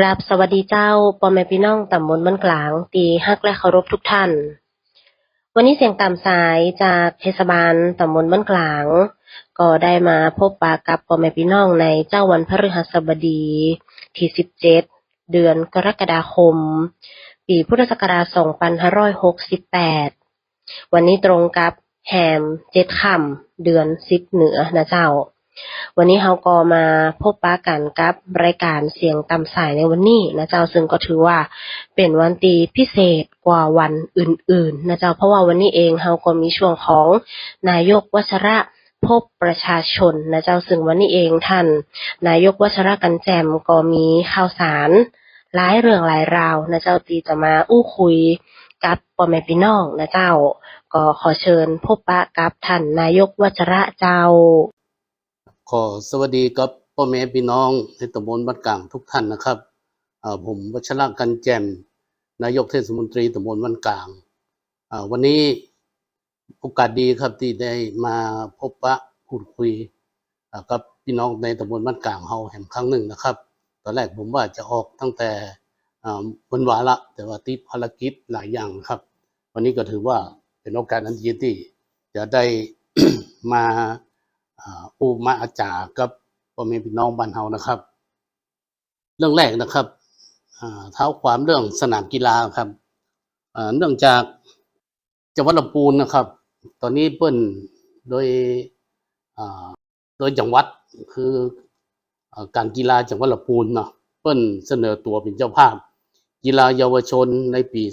กราบสวัสดีเจ้าพ่อแม่พี่น้องตำบลบ้านกลาง ตีฮักและเคารพทุกท่าน วันนี้เสียงตามสายจากเทศบาลตำบลบ้านกลาง ก็ได้มาพบปะกับพ่อแม่พี่น้องในเจ้าวันพฤหัสบดีที่17เดือนกรกฎาคม ปีพุทธศักราช2568วันนี้ตรงกับแฮมเจ็ดค่ำเดือนสิบเหนือนะเจ้า วันนี้เราก็มาพบปะกันกับรายการเสียงตามสายในวันนี้นะเจ้าซึ่งก็ถือว่าเป็นวันตีพิเศษกว่าวันอื่นๆนะเจ้าเพราะว่าวันนี้เองเราก็มีช่วงของนายกวัชระพบประชาชนนะเจ้าซึ่งวันนี้เองท่าน นายกวัชระกันแจมก็มีข่าวสารหลายเรื่องหลายราวนะเจ้าตีจะมาอู้คุยกับพ่อแม่พี่น้องนะเจ้า ก็ขอเชิญพบปะกับท่านนายกวัชระเจ้า ขอสวัสดีกับพ่อแม่พี่น้องในตำบลบ้านกลางทุกท่านนะครับผมวัชระกันแจมนายกเทศมนตรีตำบลบ้านกลางวันนี้โอกาสดีครับที่ได้มาพบปะพูดคุยกับพี่น้องในตำบลบ้านกลางเฮาแห่งครั้งหนึ่งนะครับ ตอนแรกผมว่าจะออกตั้งแต่วันวาระแต่ว่าติดภารกิจหลายอย่างครับ วันนี้ก็ถือว่าเป็นโอกาสอันดีที่จะได้มา อูมาอาจารย์กับพ่อแม่พี่น้องบ้านเฮานะครับ เรื่องแรกนะครับเท้าความเรื่องสนามกีฬาครับเนื่องจากจังหวัดลำพูนนะครับ ตอนนี้เปิ้นโดยโดยจังหวัดคืออการกีฬาจังหวัดลำพูนเนาะเปิ้นเสนอตัวเป็นเจ้าภาพ กีฬาเยาวชนในปี 2572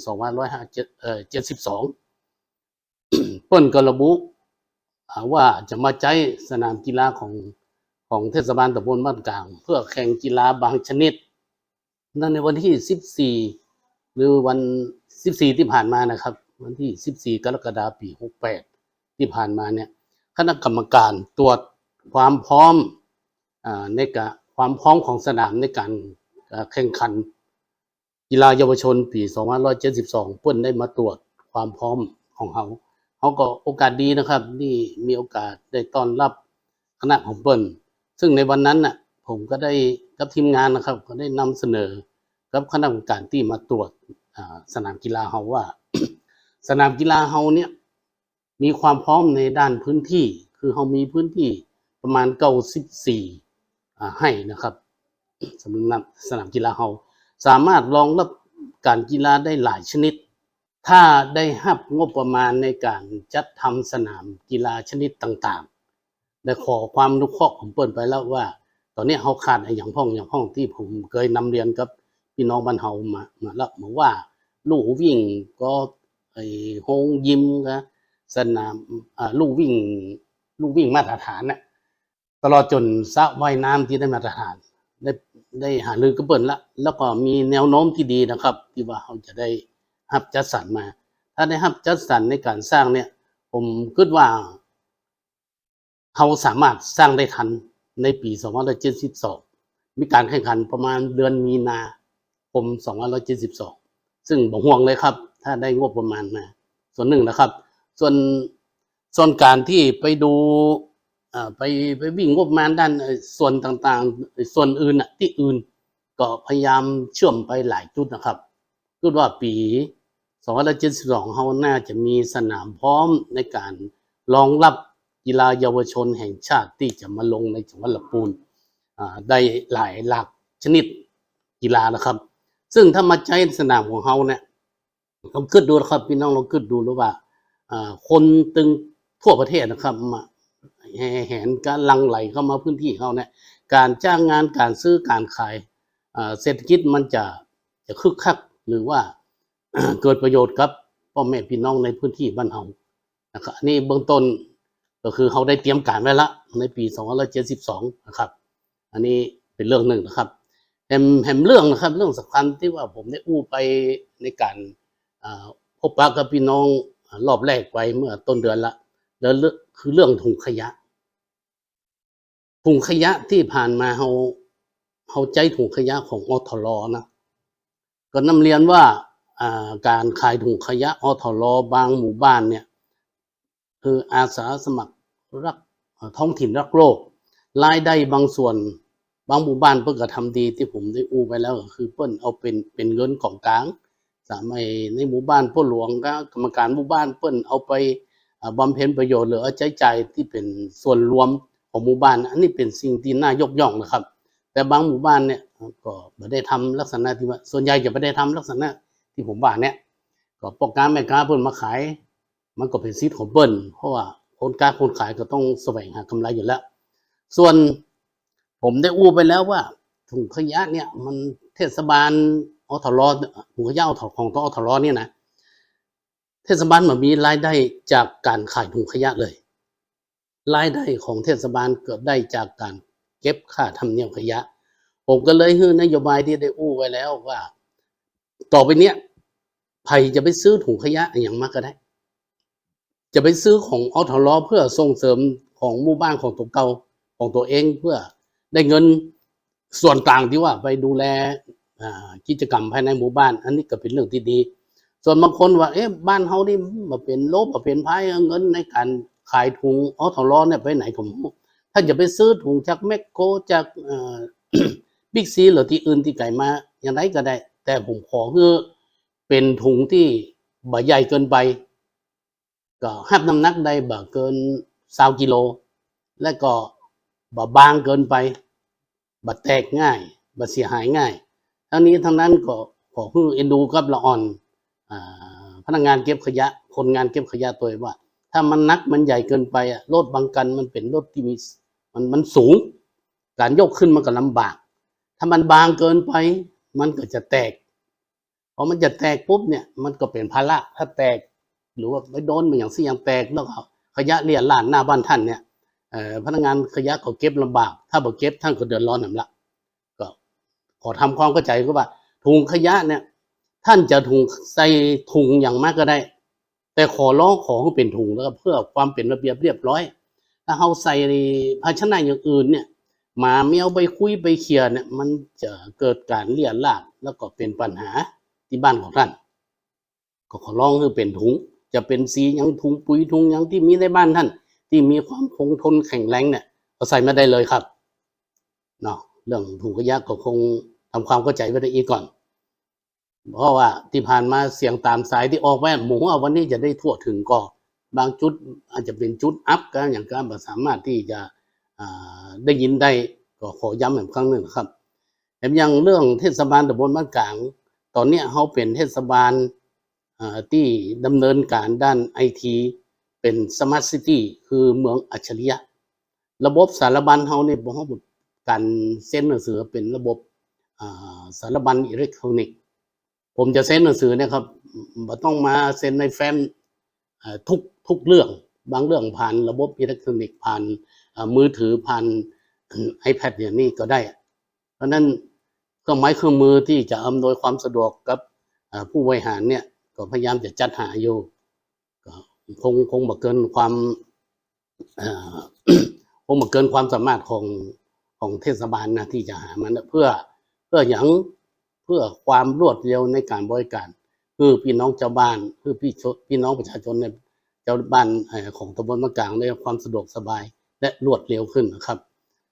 เปิ้นก็ระบุ ว่าจะมาใช้สนามกีฬาของของเทศบาลตำบลบ้านกลาง เพื่อแข่งกีฬาบางชนิด นั่นในวันที่ 14 หรือวัน 14 ที่ผ่านมานะครับ วันที่ 14 กรกฎาคมปี 68 ที่ผ่านมาเนี่ยคณะกรรมการตรวจความพร้อมอ่าในการความพร้อมของสนามในการแข่งขัน กีฬาเยาวชนปี 2572 เพิ่นได้มาตรวจความพร้อมของเขา เขาก็โอกาสดีนะครับ ที่มีโอกาสได้ต้อนรับคณะของเปิ้นซึ่งในวันนั้นน่ะผมก็ได้กับทีมงานนะครับก็ได้นำเสนอกับคณะกรรมการที่มาตรวจสนามกีฬาเฮาว่า สนามกีฬาเฮาเนี่ยมีความพร้อมในด้านพื้นที่ คือเฮามีพื้นที่ประมาณ94อ่ให้นะครับสำหรับสนามกีฬาเฮาสามารถรองรับการกีฬาได้หลายชนิด ถ้าได้หับงบประมาณในการจัดทำสนามกีฬาชนิดต่างๆ ได้ขอความนุเคราะห์ของเปิ้นไปแล้วว่า ตอนนี้เฮาขาดอย่างพ้องอย่างพ้องที่ผมเคยนำเรียนกับพี่น้องบ้านเฮามามาแล้วมาว่า ลู่วิ่งก็ไอ้โฮงยิมก็สนามอ่าลู่วิ่ง ลู่วิ่งมาตรฐานน่ะตลอดจนสระว่ายน้ำที่ได้มาตรฐานได้ได้หารือกับเปิ้นละแล้วก็มีแนวโน้มที่ดีนะครับ ที่ว่าเขาจะได้ รับจัดสรรมา ถ้าได้รับจัดสรรในการสร้างเนี่ย ผมคิดว่าเขาสามารถสร้างได้ทันในปี 2572 มีการแข่งขันประมาณเดือนมีนาคม 2572 ซึ่งบ่ห่วงเลยครับ ถ้าได้งบประมาณมา ส่วนหนึ่งนะครับ ส่วนส่วนการที่ไปดูไปไปวิ่งงบประมาณด้านส่วนต่างๆ ส่วนอื่นที่อื่น ก็พยายามเชื่อมไปหลายจุดนะครับ คิดว่าปี2572เขาน่าจะมีสนามพร้อมในการรองรับกีฬาเยาวชนแห่งชาติที่จะมาลงในจังหวัดลำพูนได้หลายหลากชนิดกีฬานะครับ ซึ่งถ้ามาใช้สนามของเขาเนี่ยลองคิดดูนะครับพี่น้องลองคิดดูแล้วว่าอ่าคนตึงทั่วประเทศนะครับมาแห่แหนการลังไหลเข้ามาพื้นที่เขาเนี่ยการจ้างงานการซื้อการขายเศรษฐกิจมันจะจะคึกคัก หรือว่าเกิดประโยชน์กับพ่อแม่พี่น้องในพื้นที่บ้านเฮานะครับอันนี้เบื้องต้นก็คือเขาได้เตรียมการไว้ละในปี2572นะครับ อันนี้เป็นเรื่องหนึ่งนะครับแฮมแฮมเรื่องนะครับ เรื่องสำคัญที่ว่าผมได้อู้ไปในการพบปะกับพี่น้องรอบแรกไปเมื่อต้นเดือนละแล้วคือเรื่องถุงขยะถุงขยะที่ผ่านมาเขาเขาใจถุงขยะของอทลนะ ก็นำเรียนว่าการขายถุงขยะอทลบางหมู่บ้านเนี่ยคืออาสาสมัครรักท้องถิ่นรักโลกรายได้บางส่วน บางหมู่บ้านเพิ่นก็ทำดีที่ผมได้อู้ไปแล้วก็คือเพิ่นเอาเป็นเป็นเงินของกลางสามัยในหมู่บ้านพ่อหลวงก็กรรมการหมู่บ้านเปิ้นเอาไปบำเพ็ญประโยชน์หรือเอาใช้จ่ายที่เป็นส่วนรวมของหมู่บ้าน อันนี้เป็นสิ่งที่น่ายกย่องนะครับ แต่บางหมู่บ้านเนี่ยก็ไม่ได้ทำลักษณะที่ว่าส่วนใหญ่จะไม่ได้ทำลักษณะที่ผมว่าเนี่ย ก็ปกการแม่ค้าเพิ่นมาขาย มันก็เป็นสิทของเปิ้นเพราะว่าคนกล้าคนขายก็ต้องแสวงหากำไรอยู่แล้ว ส่วนผมได้อู้ไปแล้วว่าถุงขยะเนี่ยมันเทศบาลอทรถุงขยะอทของตัวอทรเนี่ยนะเทศบาลมันมีรายได้จากการขายถุงขยะเลย รายได้ของเทศบาลเกิดได้จากการ เก็บค่าธรรมเนียมขยะ ผมก็เลยฮื้อนโยบายที่ได้อู้ไว้แล้วว่า ต่อไปเนี้ยใครจะไปซื้อถุงขยะอย่างมากก็ได้ จะไปซื้อของอทรเพื่อส่งเสริมของหมู่บ้านของตัวเก่าของตัวเองเพื่อได้เงินส่วนต่างที่ว่าไปดูแลกิจกรรมภายในหมู่บ้าน อันนี้ก็เป็นเรื่องที่ดี ส่วนบางคนว่า เอ๊ะบ้านเฮานี่มาเป็นโลบมาเป็นพายเงินในการขายถุงอทรเนี่ยไปไหนผม ถ้าจะไปซื้อถุงจากแมคโครจากบิ๊กซีหรือที่อื่นที่ไก่มาอย่างไรก็ได้ แต่ผมขอคือเป็นถุงที่บ่ใหญ่เกินไปก็ห้ามน้ำหนักได้บ่เกินสากิโล และก็บ่บางเกินไปบ่แตกง่ายบ่เสียหายง่าย ทั้งนี้ทั้งนั้นก็ขอเพื่อเอ็นดูกับละอ่อนอพนักงานเก็บขยะ คนงานเก็บขยะตัวว่า ถ้ามันนักมันใหญ่เกินไปอะรถบางกันมันเป็นรถที่มี มันมันสูง การยกขึ้นมันก็ลำบาก ถ้ามันบางเกินไป มันก็จะแตกพอมันจะแตกปุ๊บเนี่ยมันก็เป็นภาระถ้าแตก หรือว่าไปโดนมันอย่างสี่ยงแตกแล้วก็ขยะเลี่ยนลานหน้าบ้านท่านเนี่ยพนักงานขยะเขาเก็บลำบาก ถ้าบ่เก็บท่านก็เดือดร้อนหนำละก็ขอทำความเข้าใจก็ว่าถุงขยะเนี่ย ท่านจะถุงใส่ถุงอย่างมากก็ได้ แต่ขอร้องขอให้เป็นถุงแล้วก็เพื่อความเป็นระเบียบเรียบร้อย ถ้าเราใส่ภาชนะอย่างอื่นเนี่ยหมาเมียวไปคุยไปเคลียร์เนี่ยมันจะเกิดการเลี่ยนลาดแล้วก็เป็นปัญหาที่บ้านของท่าน ก็ขอร้องให้เป็นถุง จะเป็นสียังถุงปุ๋ยถุงยังที่มีในบ้านท่าน ที่มีความคงทนแข็งแรงเนี่ยเอาใส่มาได้เลยครับเนาะเรื่องถุงขยะก็คงทำความเข้าใจไว้ได้อีกก่อน เพราะว่าที่ผ่านมาเสียงตามสายที่ออกแว่หมูว่าวันนี้จะได้ทั่วถึงก็ บางจุดอาจจะเป็นจุดอัพก็อย่างการสามารถที่จะได้ยินได้ก็ขอย้ำอีกครั้งหนึ่งนะครับแถมยังเรื่องเทศบาลตำบลบ้านกลาง ตอนนี้เขาเป็นเทศบาลที่ดำเนินการด้านไอทีเป็นสมาร์ทซิตี้คือเมืองอัจฉริยะ ระบบสารบัญเขาเนี่ยบอกาการเซ็นหนังสือเป็นระบบสารบัญอิเล็กทรอนิกส์ ผมจะเซ็นหนังสือนะครับต้องมาเซ็นในแฟ้มทุก ทุกเรื่อง บางเรื่องผ่านระบบอิเล็กทรอนิกส์ผ่านมือถือผ่าน iPad อย่างนี้ก็ได้ เพราะนั้นเครื่องไม้เครื่องมือที่จะอำนวยความสะดวกกับผู้บริหารเนี่ยก็พยายามจะจัดหาอยู่คงคงบ่เกินความคงบ่เกินความสามารถของของเทศบาลนะที่จะหามันเพื่อเพื่ออย่างเพื่อความรวดเร็วในการบริการ คือพี่น้องชาวบ้าน คือพี่ชพี่น้องประชาชนใน ชาวบ้านของตำบลมะกลางได้ความสะดวกสบายและรวดเร็วขึ้นนะครับ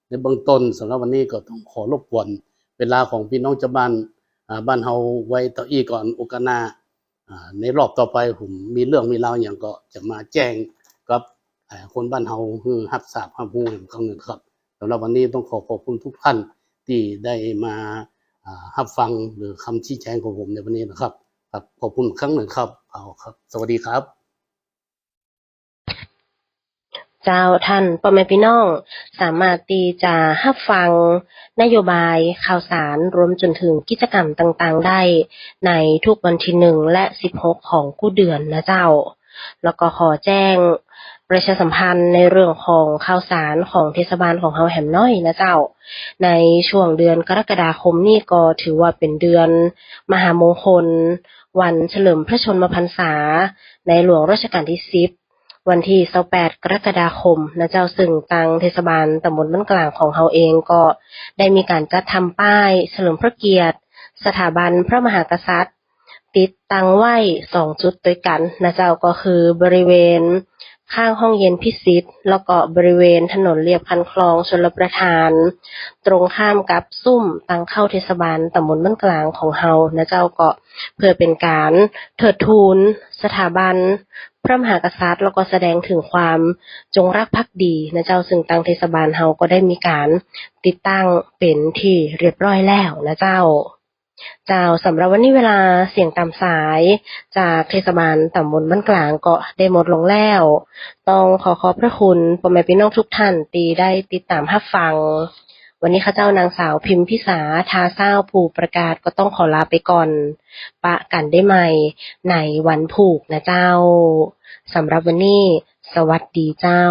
ในเบื้องต้นสำหรับวันนี้ก็ต้องขอรบกวนเวลาของพี่น้องชาวบ้านบ้านเฮาไว้ต่ออีก่อนโอกาสหนาอ่าในรอบต่อไปผมมีเรื่องมีราวอย่างก็จะมาแจ้งกับคนบ้านเฮาคือฮับทราบฮับรู้ครั้งหนึ่งครับสำหรับวันนี้ต้องขอขอบคุณทุกท่านที่ได้มาอ่ารับฟังหรือคำชี้แจงของผมในวันนี้นะครับครับขอบคุณอีกครั้งหนึ่งครับเอาครับ สวัสดีครับ เจ้าท่านพ่อแม่พี่น้อง สามารถที่จะรับฟัง นโยบายข่าวสารรวมจนถึงกิจกรรมต่างๆ ได้ ในทุกวันที่หนึ่งและ16ของกู้เดือนนะเจ้า แล้วก็ขอแจ้งประชาสัมพันธ์ในเรื่องของข่าวสารของเทศบาลของเฮาแหมน้อยนะเจ้า ในช่วงเดือนกรกฎาคมนี่ก็ถือว่าเป็นเดือน มหามงคล วันเฉลิมพระชนมพรรษา ในหลวงรัชกาลที่10 วันที่28กรกฎาคมนะเจ้าซึ่งทางเทศบาลตำบลบ้านกลางของเฮาเองก็ได้มีการจัดทำป้ายเฉลิมพระเกียรติ สถาบันพระมหากษัตริย์ ติดตั้งไว้สองจุดด้วยกันนะเจ้าก็คือบริเวณข้างห้องเย็นพิสิทธิ์แล้วก็บริเวณถนนเลียบคันคลองชลประทาน ตรงข้ามกับซุ่มตังเข้าเทศบาลตำบลบ้านกลางของเฮานะเจ้าก็เพื่อเป็นการเทิดทูนสถาบัน พระมหากษัตริย์แล้วก็แสดงถึงความจงรักภักดีนะเจ้าซึ่งทางเทศบาลเฮาก็ได้มีการติดตั้งเป็นที่เรียบร้อยแล้วนะเจ้า เจ้าสำหรับวันนี้เวลาเสียงตามสาย จากเทศบาลตำบลบ้านกลางก็ได้หมดลงแล้ว ต้องขอขอบพระคุณพ่อแม่พี่น้องทุกท่านตีได้ติดตามรับฟัง วันนี้ข้าเจ้านางสาวพิมพิสาทาเศร้าผูกประกาศก็ต้องขอลาไปก่อน ปะกันได้ใหม่ในวันผูกนะเจ้าสำหรับวันนี้ สวัสดีเจ้า